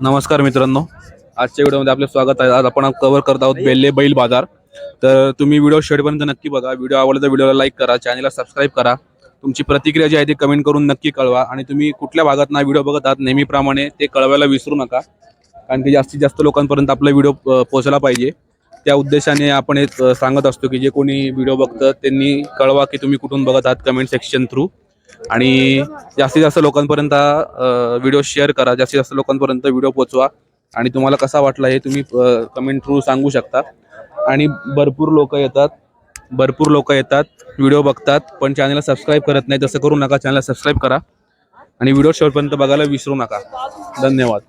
नमस्कार मित्रांनो. आजच्या व्हिडिओमध्ये आपलं स्वागत आहे. आज आपण कव्हर करत आहोत बेल्ले बैल बाजार. तर तुम्ही व्हिडिओ शेवटपर्यंत नक्की बघा. व्हिडिओ आवडला तर व्हिडिओला लाईक करा चॅनलला सबस्क्राईब करा. तुमची प्रतिक्रिया जी आहे ती कमेंट करून नक्की कळवा. आणि तुम्ही कुठल्या भागात ना व्हिडिओ बघत आहात नेहमीप्रमाणे ते कळवायला विसरू नका. कारण की जास्तीत जास्त लोकांपर्यंत आपला व्हिडिओ पोहोचला पाहिजे. त्या उद्देशाने आपण एक सांगत असतो की जे कोणी व्हिडिओ बघतं त्यांनी कळवा की तुम्ही कुठून बघत आहात कमेंट सेक्शन थ्रू आणि जास्तीत जास्त लोकांपर्यंत व्हिडिओ शेअर करा. जास्तीत जास्त लोकांपर्यंत व्हिडिओ पोचवा. आणि तुम्हाला कसा वाटला हे तुम्ही कमेंट थ्रू सांगू शकता. आणि भरपूर लोक येतात. भरपूर लोक येतात. व्हिडिओ बघतात. पण चॅनलला सबस्क्राईब करत नाही तसं करू नका. चॅनलला सबस्क्राईब करा. आणि व्हिडिओ शेवटपर्यंत बघायला विसरू नका. धन्यवाद.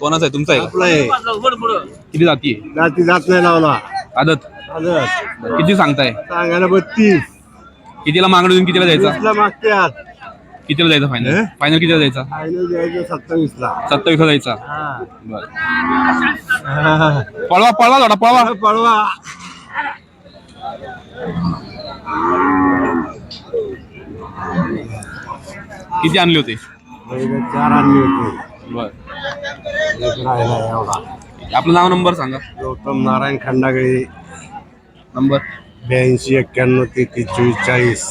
कोणाचा आहे? तुमचा आहे किती जाती जाती जात नाही लावला. आदत. आदर किती सांगताय? सांगायला बत्तीस. कितीला मागणी देऊन कितीला मागत्यात कितीला द्यायचा फायनल? फायनल कितीला द्यायचा फायनल द्यायचं सत्तावीस ला सत्तावीसला हा. बरं. हा. पळवा पळवा थोडा पळवा. पळवा. किती आणले होते? पहिले चार आणली होती. बर. एक राहिला एवढा. आपलं नाव नंबर सांगा. गौतम नारायण खंडागळे. नंबर. ब्याऐंशी एक्क्याण्णव तेहतीस चोवीस चाळीस.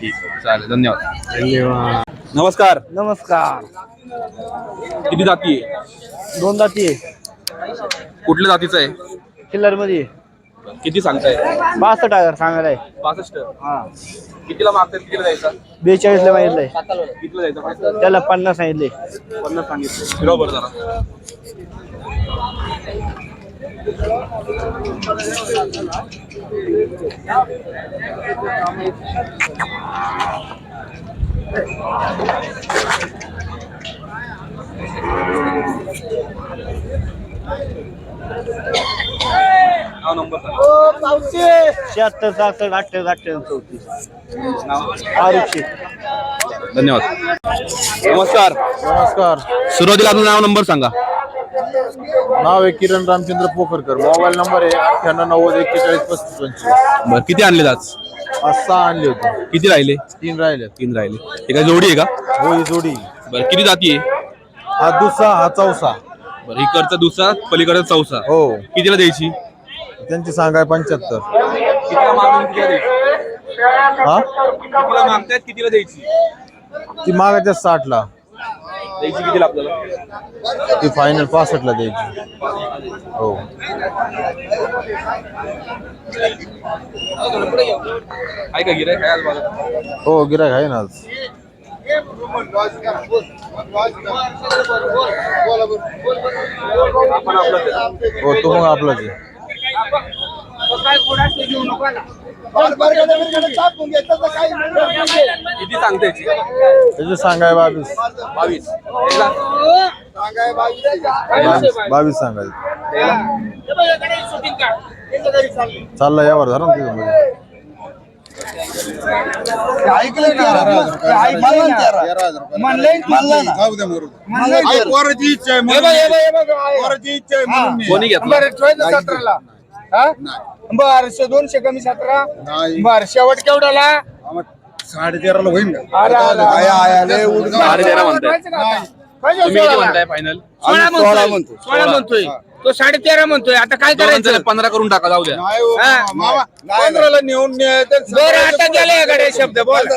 ठीक चालेल धन्यवाद. धन्यवाद. नमस्कार. नमस्कार. किती जाती आहे? दोन दाती कुठल्या जातीचं आहे? किल्लरमध्ये किती सांगताय? बासष्ट हजार सांगायला आहे. पासष्ट हा. कितीला मागताय? कितीला द्यायचा? बेचाळीस ला मागितलंय कितीला द्यायचा? फायनल त्याला पन्नास सांगितले. पन्नास सांगितलं. बरोबर जरा. शहात्तर सहासष्ट अठ्ठावीस अठ्ठावीस चौतीस. नाव आरुषी धन्यवाद. नमस्कार. नमस्कार. सुरुवातीला आपलं नाव नंबर सांगा. नाव आहे किरण रामचंद्र पोखरकर. मोबाईल नंबर आहे अठ्ठ्याण्णव नव्वद एक्केचाळीस पस्तीस पंचवीस. बरं किती आणले आज? आज सहा आणले होते. किती राहिले? तीन राहिले. तीन राहिले. हे काय जोडी आहे का? हो ही जोडी. बरं किती जाती आहे? हा दुसरा हा चौसा. बरं इकडचा दुसरा पलीकडचा चौसा. हो. कितीला द्यायची? त्यांची सांगाय पंच्याहत्तर. कितीला मागून कितीला द्यायची? हा? कितीला मागतायत कितीला द्यायची? ती मागायच्या साठला. द्यायची कितीला आपल्याला ती फायनल पासष्टला द्यायची. हो. आहे का गिराय काय आज? हो गिरायक आहे ना आज. आपण आपलं हो तो मग आपलाच आहे. किती सांगते? याची? त्याची सांगाय बावीस. बावीस. द्यायला? बावीस बावीस सांगायचं. चालला यावर धरा ना तिथं मध्ये. कोणी घेतला? बर दोनशे कमी सतरा. बर शेवट केवढ्याला? साडे तेराला होईल अरे, अरे, अरे. साडे तेरा म्हणताय. पाहिजे तुम्ही किती सोळाला. म्हणताय फायनल सोळा म्हणतोय. सोळा म्हणतोय. तो साडे तेरा म्हणतोय. आता काय करायचं? पंधरा करून टाका जाऊ द्या. हा. पंधराला नेऊन बरं आता गेला एखाद्या शब्द बोल.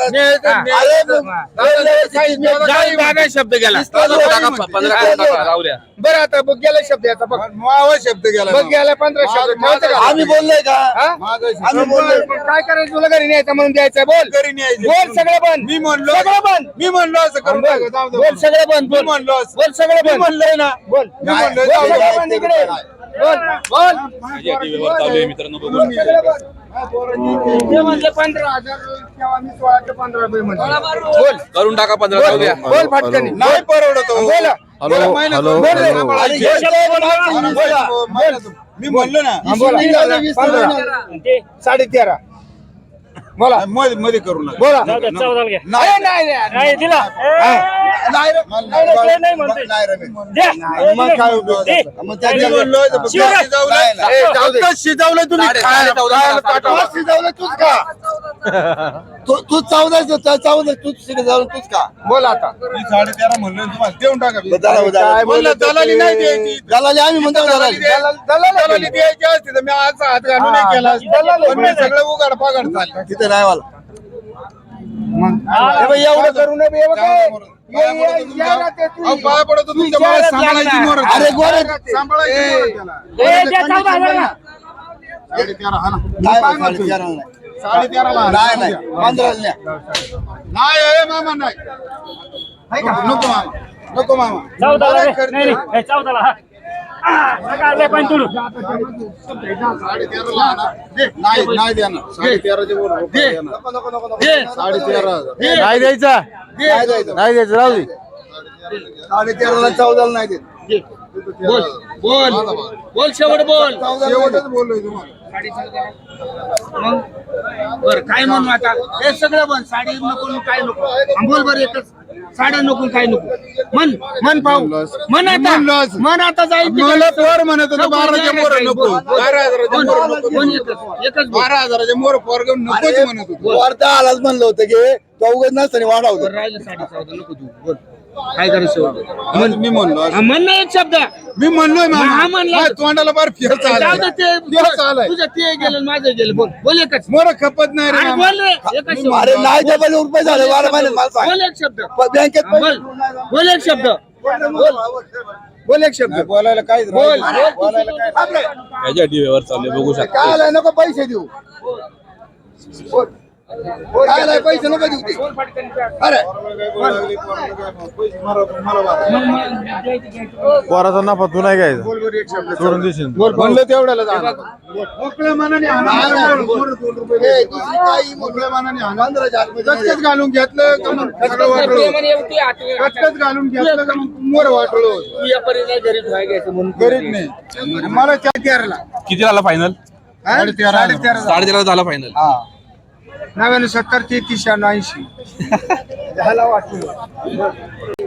जाऊ दादा शब्द गेला टाका, पंधरा करून टाका जाऊ द्या. बरं आता बघ गेला शब्द याचा बघ. शब्द गेला बघ गेला पंधरा शब्द ठेवायचं का? आम्ही बोललोय का? हा? आम्ही बोललोय. बरं, काय करायचं? तुला घरी न्यायचं म्हणून द्यायचं बोल. घरी न्यायचं. बोल सगळं बंद. मी म्हणलो. सगळं बंद. मी म्हणलो असं करून बोल. टाका, जाऊ दे. बोल सगळं बंद मी बोल. म्हणलो असं. बोल सगळं मी बंद. म्हणलोय ना. बोल. मी म्हणलोय, जाऊ दे. सगळं बंद इकडे. मित्रांनो बघू करून टाका पंधरा जाऊ द्या नाही परवडत. बोला. Hello hello. मी म्हणलो ना हा, साडे तेरा बोला. मध्ये मध्ये करू नका बोला नाही. अरे, नाही नाही. दिला मग काय. मग शिजवलंय तुम्ही. शिजवलंय तूच खा तू तूच जाऊन तूच का? बोल आता. मी साडे तेरा म्हणलो तुम्हाला देऊन टाका बोलला दलाली नाही द्यायची. दलाली आम्ही म्हणतो दलाली दलाली. द्यायची- असती तर मी आज हात घालून नाही केला. पण मी सगळं उघड पागड चाललं तिथे नाही मला बाई, एवढं करू नये पाया पडतो तुमच्या मला सांभाळायची मोर अरे गोरे. सांभाळायची मोर त्याला. साडे तेरा हा ना. नाही नाही. पंधराला मामा नको मामा. नको मामा. हा. नाही द्यायचा. नाही द्यायचं. राहू दे. साडे तेराला चौदाला नाही देत. बोल बोल. बोल शेवट बोल. शेवटच बोललोय तुम्हाला. बर काय म्हणू आता? हे सगळं बन साडी नको काय नको. बोल बर एकच. साड्या नको काय नको. मन मन पाहू. मन आता. मन आता जाईल मला पोर म्हणत होतं बाराच्या मोर नको. बारा हजाराच्या नको. एकच. एकच बोल. बारा हजाराच्या मोर पोरग नकोच म्हणत होतो. वार्ता आलाच म्हणलं होतं की चौघच नसताना वाढवतं बरं, राहिलं साडी चौदा नको तू बोल. काय करायचं? म्हण. मी म्हणलो हा, म्हण ना एक शब्द. मी म्हणलोय हा, म्हणला. माझ्या तोंडाला बार फेर जाऊ दे ते. तुझं गेलं माझं गेलं. बोल. बोल एकच. मोर खपत नाही रे अरे मामा. बोल रे एकच शब्द. अरे नाही पण रुपये झाले. बारा महिने मला सांग बोल एक शब्द. प- बँकेत बोल. बोल एक शब्द. बोल. एक शब्द. बोलायला काय बोल. बोल. याच्यासाठी व्यवहार चालू आहे बघू शकता. काय आलाय? नको पैसे देऊ. काय आलाय पैसे नको देऊ ते. अरे. पोराचा नफा तू नाही घ्यायचा. सोडून देशील. म्हणलं तेवढ्याला मोकळ्या मनाने कचकच घालून घेतलं का मग? सगळं वाटलं. कचकच घालून घेतलं का मग? मोर वाटलो गरीब नाही मला त्या तेराला. किती झाला फायनल साडे तेरा साडे तेरा साडे तेरा झाला फायनल नव्याण्णव सत्तर तेहतीस शहाण्णव ऐंशी.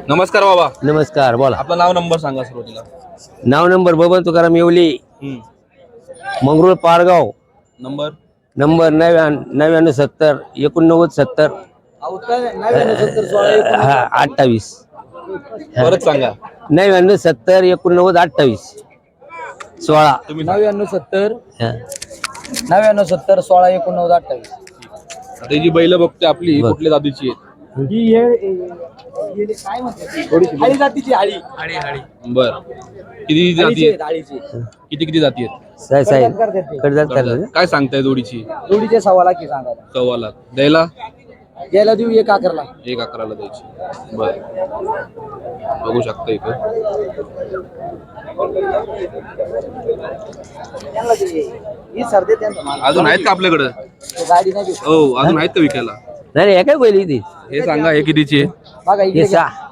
नमस्कार बाबा. नमस्कार बोला. आपलं नाव नंबर सांगा सुरुवातीला. नाव नंबर बबन तुकाराम येवली. हम्म. मंगरुळ पारगाव. नंबर? नंबर नव्या नव्याण्णव सत्तर एकोणनव्वद सत्तर. हा अठ्ठावीस. परत सांगा. नव्याण्णव सत्तर एकोणनव्वद अठ्ठावीस. सोळा. तुम्ही नव्याण्णव सत्तर हा. नव्याण्णव सत्तर सोळा एकोणनव्वद अठ्ठावीस. आता ही जी बैल बघते आपली. कुठल्या जातीची आहेत? हाळी जातीची हाळी बर. किती जाती आहेत? हाळीची किती किती जाती आहेत? साहेब काय सांगताय जोडीची? जोडीचे सव्वा लाख सांगायला. सव्वा लाख. द्यायला? यायला देऊ एक अकरला. एक अकराला द्यायची. बर. बघू शकता इथं. त्यांना दे. ही सर्दी त्यांचा माल अजून आहेत का आपल्याकडं? तो गाडी नाही घेत. हो अजून आहेत का विकायला? नाही नाही काय पहिली ती हे सांगा हे कितीची आहे? बघा हे इकडे घ्या. सहा.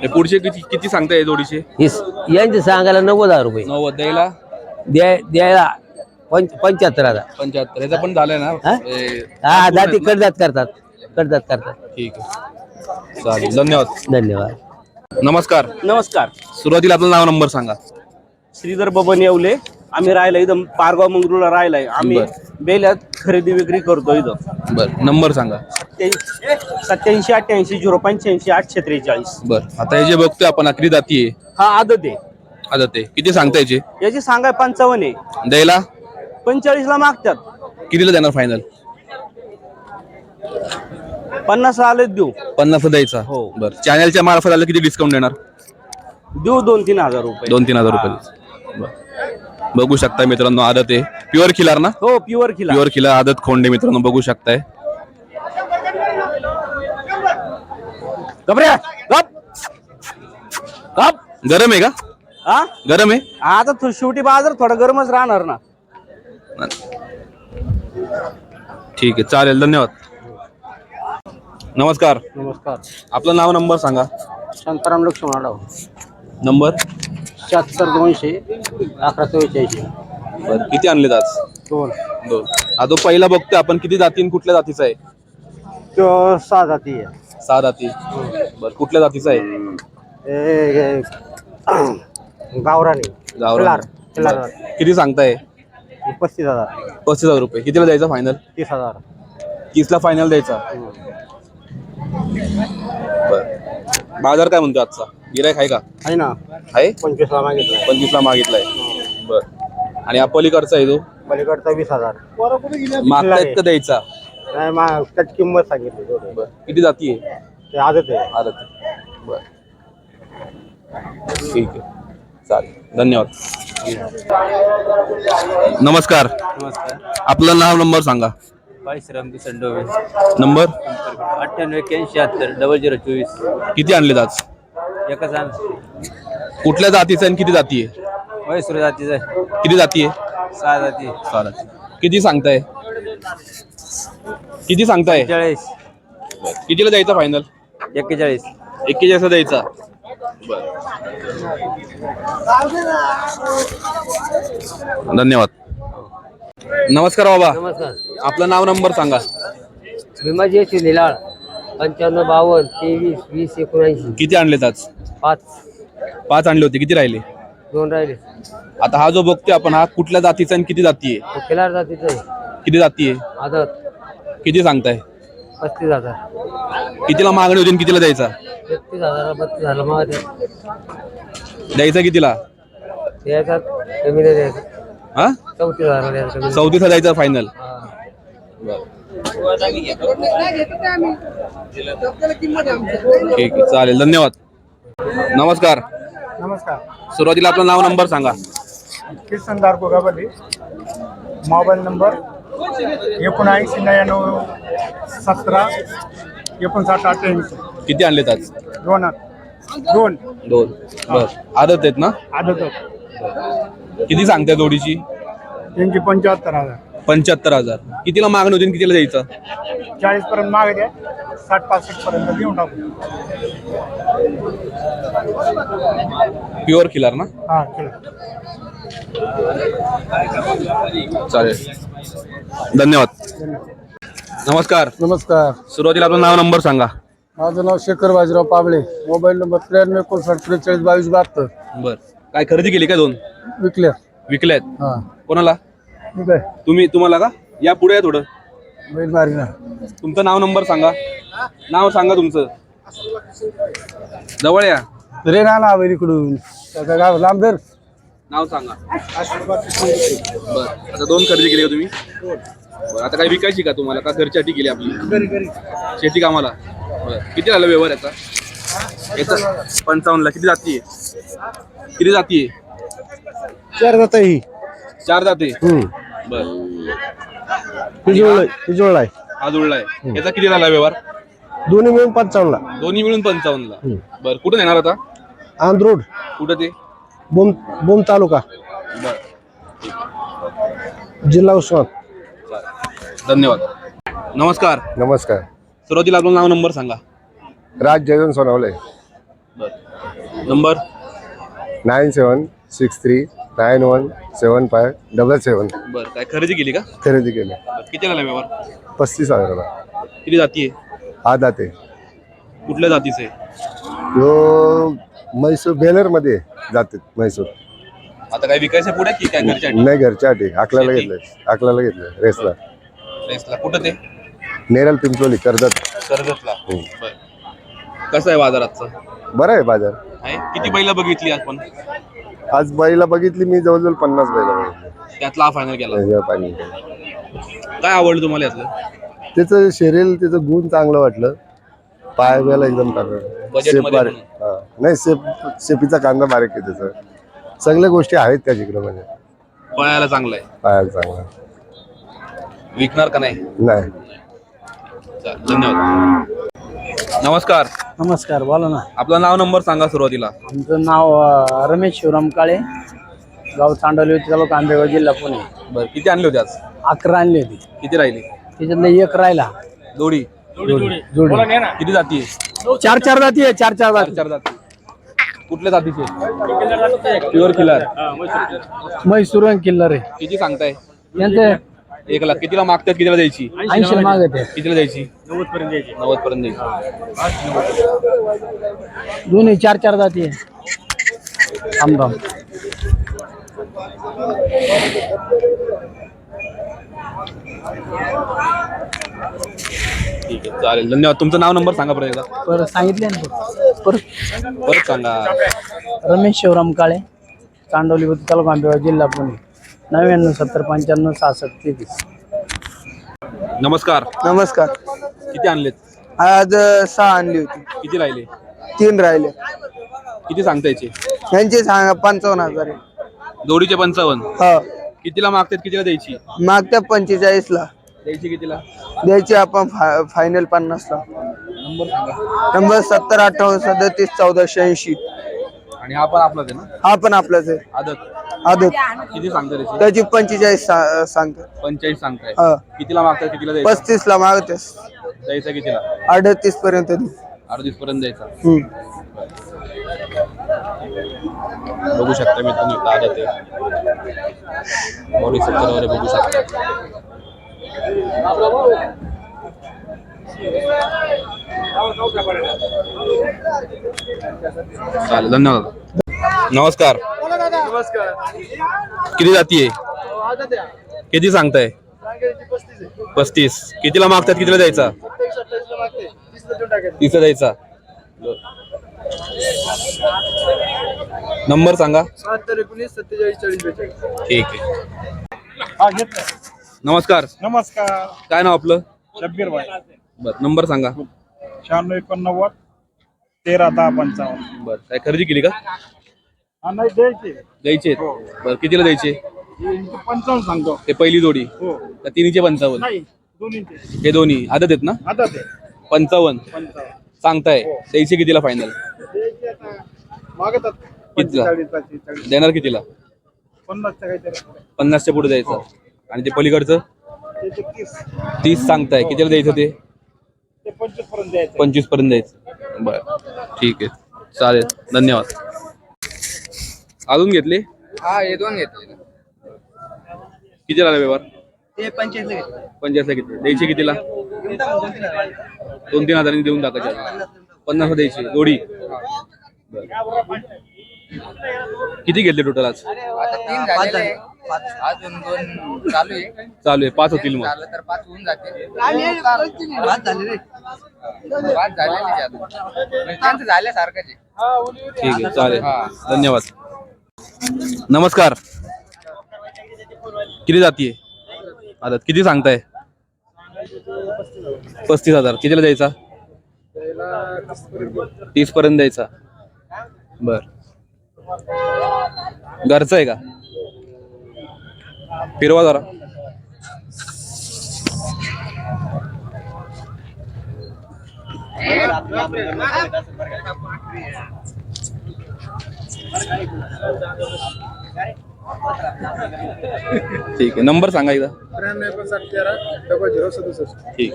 हे पुढचे किती किती सांगताय जोडीचे? हे स- यांचे सांगायला नव्वद हजार रुपये. नव्वद द्यायला? द्याय द्यायला पंच पंच्याहत्तर हजार. पंच्याहत्तर ह्याचा पण झालाय ना? हा? हे- हा जाती कडजात करतात. कडजात करतात. ठीक आहे. चालेल धन्यवाद. धन्यवाद. नमस्कार. नमस्कार. सुरुवातीला आपलं नाव नंबर सांगा. श्रीधर बबन येवले. आम्ही राहिला इथं पारगाव मंगरूळला राहिलाय. आम्ही बेल्यात खरेदी विक्री करतो इथं. बर नंबर सांगा. सत्याऐंशी अठ्ठ्याऐंशी झिरो पंच्याऐंशी आठशे त्रेचाळीस बर आता हे जे बघतोय आपण आखरी जाती आहे. हा आदत आहे. आता ते किती सांगता याचे? याची सांगाय पंचावन्न आहे. द्यायला? पंचेचाळीस ला मागतात. कितीला देणार फायनल पन्नास आले देऊ. पन्नास द्यायचा? हो. बर चॅनलच्या मार्फत आलं किती डिस्काउंट देणार? देऊ दोन तीन हजार रुपये. दोन तीन हजार रुपये. बर. बघू शकता मित्रांनो आदत आहे. प्युअर खिलार ना? हो प्युअर किला प्युअर खिलार आदत खोंडे मित्रांनो बघू शकताय. गबऱ्या गप. गप. गरम आहे का? हा? गरम आहे? आता थो- शेवटी बाजार थोडा गरमच राहणार ना. ठीक आहे चालेल धन्यवाद. नमस्कार. नमस्कार. आपलं नाव नंबर सांगा. शांताराम लक्ष्मण आढाव. नंबर? शहात्तर दोनशे अकरा चव्वेचाळीस बर किती आणलेत आज? दोन. दोन. जो पहिला बघतोय आपण किती जाती आणि कुठल्या जातीचा आहे? तो सहा जाती आहे. सहा जाती. बर कुठल्या जातीचा आहे? ए- ए- गावरानी. गावरान. खिल्लार खिल्लार बरं. किती सांगताय? पस्तीस हजार. पस्तीस हजार रुपये. कितीला द्यायचा फायनल तीस हजार. तीसला फायनल द्यायचा? बर. बाजार काय म्हणतो आजचा? गिरायक आहे का? आहे ना. आहे? पंचवीसला मागितलं पंचवीसला मागितलाय. बर. आणि हा पलीकडचा आहे तो? पलीकडचा वीस हजार. मागतायत का द्यायचा? नाही मा त्याची किंमत सांगितली थोडी. बर. किती जाती आहे? ते आदत आहे. आरती बर. ठीक आहे. चालेल. धन्यवाद. नमस्कार. नमस्कार. आपलं नाव नंबर सांगा. डोबे. नंबर? अठ्ठ्याण्णव एक्क्याऐंशी शहात्तर डबल झिरो चोवीस. किती आणलेत आज? एकच कुठल्या जातीचं आणि किती जाती आहे? म्हैसूर जातीचं आहे. किती जाती आहे? सहा जाती. सहा जाती. किती सांगताय? किती सांगताय? चाळीस कितीला द्यायचा फायनल एक्केचाळीस एक्केचाळीसला द्यायचा. धन्यवाद. नमस्कार बाबा. नमस्कार. आपलं नाव नंबर सांगा. भीमाजी यशू निलाळ. पंच्याण्णव बावन्न तेवीस वीस एकोणऐंशी. किती आणलेत आज? पाच. पाच आणले होते. किती राहिले? दोन राहिले. आता हा जो बघतोय आपण हा कुठल्या जातीचा आणि किती जाती आहे? खिलार जातीचं आहे. किती जाती आहे? आदत. किती सांगताय? पस्तीस हजार. कितीला मागणी होती आणि कितीला द्यायचा? तेहतीस हजार बत्तीस हजार मग द्यायचा कितीला? द्यायचा कमी नाही द्यायचा. हा? चौतीस हजार द्यायचा कमी चौतीसला द्यायचा फायनल हा. ठीक आहे चालेल. धन्यवाद. नमस्कार. नमस्कार. सुरुवातीला आपलं नाव नंबर सांगा. किसन गाबली मोबाईल नंबर एकोणऐंशी नव्याण्णव सतरा एकोणसाठ अठ्ठ्याऐंशी. किती आणलेत आज? दोन दोन. दोन. बर. आदत आहेत ना? आदत किती सांगताय जोडीची? त्यांची पंच्याहत्तर हजार. पंच्याहत्तर हजार कितीला मागणी होती आणि कितीला द्यायचं? चाळीस पर्यंत मागे द्या. साठ पासष्ट पर्यंत देऊन टाकू. प्युअर खिलार ना? हा चला चालेल. धन्यवाद. नमस्कार. नमस्कार. सुरुवातीला आपलं नाव नंबर सांगा. माझं नाव शेखर बाजीराव पाबळे. मोबाईल नंबर त्र्याण्णव एकोणसाठ त्रेचाळीस बावीस बहात्तर. बर. काय खरेदी केली का दोन? विकल्या. विकल्यात. हा. कोणाला? आहे तुम्ही तुम्हाला का? या पुढे या थोडं. बैल तुमचं नाव नंबर सांगा. नाव सांगा तुमचं. जवळ या. रे ना ना बैल इकडून. गाव लांब धर नाव सांगा. बर. आता दोन खरेदी केली का तुम्ही? बरं. आता काय विकायची का तुम्हाला? का घरच्यासाठी केली आपली? शेती कामाला? बर. किती झाला व्यवहार याचा? याचा पंचावन्नला. किती जाती किती जाती चार जाता ही. चार जाते. बर. पिजोळ पिजोळ आहे हा? जुळलाय. याचा किती झाला व्यवहार? दोन्ही मिळून पंचावन्नला. दोन्ही मिळून पंचावन्नला. बर कुठून येणार आता? आंध्रोड. कुठं ते? बोम बोम तालुका. बर. जिल्हा उस्मान. धन्यवाद. नमस्कार. नमस्कार. सुरुवातीला आपलं नाव नंबर सांगा. राज जयवंत सोनवले. बर. Number? Nine seven six three nine one seven five double seven. बर काय खरेदी केली का? खरेदी केले. बरं, किती झाला व्यवहार? पस्तीस हजाराला. किती जाती आहे? हा दाते कुठल्या जातीचे? आहे यो म्हैसूर बेलरमध्ये जाते म्हैसूर. आता काय विकायचं पुढे की काय घरच्या नाही घरच्या आठी अकलाला शेती? घेतलंय. अकलाला घेतलंय रेसला. रेसला. कुठं ते? नेरल पिंपरोली कर्जत. कर्जतला. हो. बर. कसं आहे बाजाराचं बरं आहे बाजार. आहे? किती बैला बघितली आपण? आज बाईला बघितली मी जवळजवळ पन्नास बाईला बघितली. त्यातला फायनल केला. पाणी काय आवडलं तुम्हाला यातलं? त्याचं शरीर त्याचं गुण चांगलं वाटलं. पाय वेळेला एकदम टाकलं Budget शेपमध्ये बारीक. हा. नाही शेप शेपीचा कांदा बारीक आहे त्याचं. सगळ्या गोष्टी आहेत त्याच्याकडे म्हणजे पळायला चांगलं आहे. पायाला चांगला विकणार का नाही? नाही. चालेल, धन्यवाद. नमस्कार. नमस्कार बोला ना. आपलं नाव नंबर सांगा सुरुवातीला. आमचं नाव अं, रमेश शिवराम काळे. गाव चांडवली तालुका आंबेगाव जिल्हा पुणे. बर किती आणले होते आज? अकरा आणली होती. किती राहिले? त्याच्यातलं एक राहिला. जोडी. जोडी. किती जाती? आहे चार चार जाती आहे चार चार चार चार जाती. कुठल्या जातीचे? प्युअर किलर म्हैसूर किल्ला रे किती सांगताय? त्यांचं एक लाख. कितीला मागतात कितीला द्यायची? ऐंशी मागत आहे. कितीला द्यायची? नव्वद पर्यंत द्यायची नव्वद पर्यंत द्यायची दोन्ही चार चार जाती आहे. आमदाम ठीक आहे चालेल. धन्यवाद. तुमचं नाव नंबर सांगा परत एकदा. परत सांगितले ना परत. परत सांगा. रमेश शिवराम काळे चांडवली बुद्ध तालुका आंबेगाव जिल्हा पुणे. नव्याण्णव सत्तर पंच्याण्णव सहासष्ट तेवीस. नमस्कार. नमस्कार. किती आणलेत? आज सहा आणली होती. किती राहिले? तीन राहिले. किती सांगता याचे? यांचे सांगा पंचावन्न हजार आहे. जोडीचे पंचावन्न. हो. कितीला मागतात कितीला द्यायची? मागच्या पंचेचाळीस ला द्यायची कितीला? द्यायची आपण फायनल पन्नास ला नंबर सांगा. नंबर सत्तर अठ्ठावन्न सदतीस चौदा शहाऐंशी. आणि हा पण आपलाच आहे ना? हा पण आपलाच आहे. आदत. आदत. किती सांगता त्याची त्याची पंचेचाळीस सा- सांगतात. पंचेचाळीस सांगताय. हा. कितीला मागतात कितीला द्यायचं? पस्तीस ला मागतेस. द्यायचा कितीला अडतीस पर्यंत अडतीस पर्यंत द्यायचा हम्म. बघू शकता मी तुम्ही आदत आहे बॉडी स्ट्रक्चर वगैरे बघू शकता. चालेल धन्यवाद. नमस्कार. किती जाती आहे. किती सांगताय? पस्तीस. कितीला मागतात? कितीला द्यायचा? तीसला द्यायचा. नंबर सांगा. ठीक आहे. नमस्कार. नमस्कार. काय नाव आपलं? शब्बीर भाई. बर नंबर सांगा. शहाण्णव एकोणनव्वद तेरा दहा पंचावन्न. बर काय खरेदी केली का? हा नाही द्यायचे. द्यायचे बर कितीला द्यायचे? यांचे पंचावन्न सांगतो. हे पहिली जोडी. हो. का तिन्हीचे पंचावन्न. नाही दोन्हीचे. हे दोन्ही. आदत आहेत ना? आता ते पंचावन्न. पंचावन्न. सांगताय. द्यायचे कितीला फायनल द्यायचे आता. मागतात. कितीला? देणार कितीला? पन्नासच्या काहीतरी पन्नासच्या पुढे द्यायचं. आणि ते पलीकडचं? त्याचे तीस. तीस सांगताय. कितीला द्यायचं ते? ते पंचवीसपर्यंत द्यायचं. पंचवीसपर्यंत द्यायचं. बरं. ठीक आहे. चालेल. धन्यवाद. अजून घेतले? हा हे दोन घेतले. किती झाला व्यवहार? ते पंचायत घेतले. पंचायतला किती द्यायचे कितीला? दोन तीन हजारांनी देऊन टाकायचे. पन्नास द्यायची. जोडी? बरं. किती घेतले टोटल आज? आता तीन झालेले अजून दोन चालू आहे. चालू आहे. पाच होतील मग. झालं तर पाच होऊन जाते पाच झाले पाच झालेले अजून. म्हणजे त्यांचं झाल्यासारखंच आहे. ठीक आहे. चालेल. धन्यवाद. नमस्कार. किती जाती आता किती सांगताय? पस्तीस हजार. कितीला द्यायचा? तीस पर्यंत द्यायचा. बर. घरचं आहे का? फिरवा जरा. ठीक आहे. नंबर सांगा एकदा. त्र्याण्णव एकोणसाठ तेरा डबल झिरो सदुसष्ट. ठीक.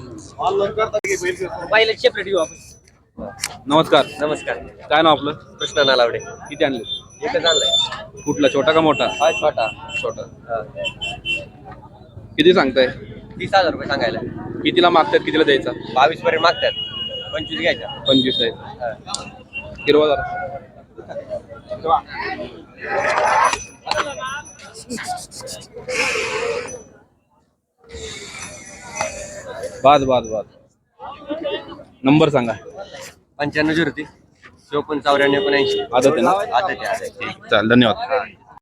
नमस्कार. नमस्कार. काय नाव आपलं? कृष्णा नालावडे. किती आणले? कुठला छोटा का मोठा? हा छोटा. छोटा. किती सांगताय? तीस हजार रुपये सांगायला. कितीला मागतात कितीला द्यायचा? बावीस पर्यंत मागतात पंचवीस घ्यायच्या. पंचवीस द्यायचा हिरवा जरा बाद बाद बाद. नंबर सांगा. पंच्याण्णव झिरो तीस चोपन्न चौऱ्याण्णव एकोणऐंशी. आदत आहे ना? आता चालेल धन्यवाद.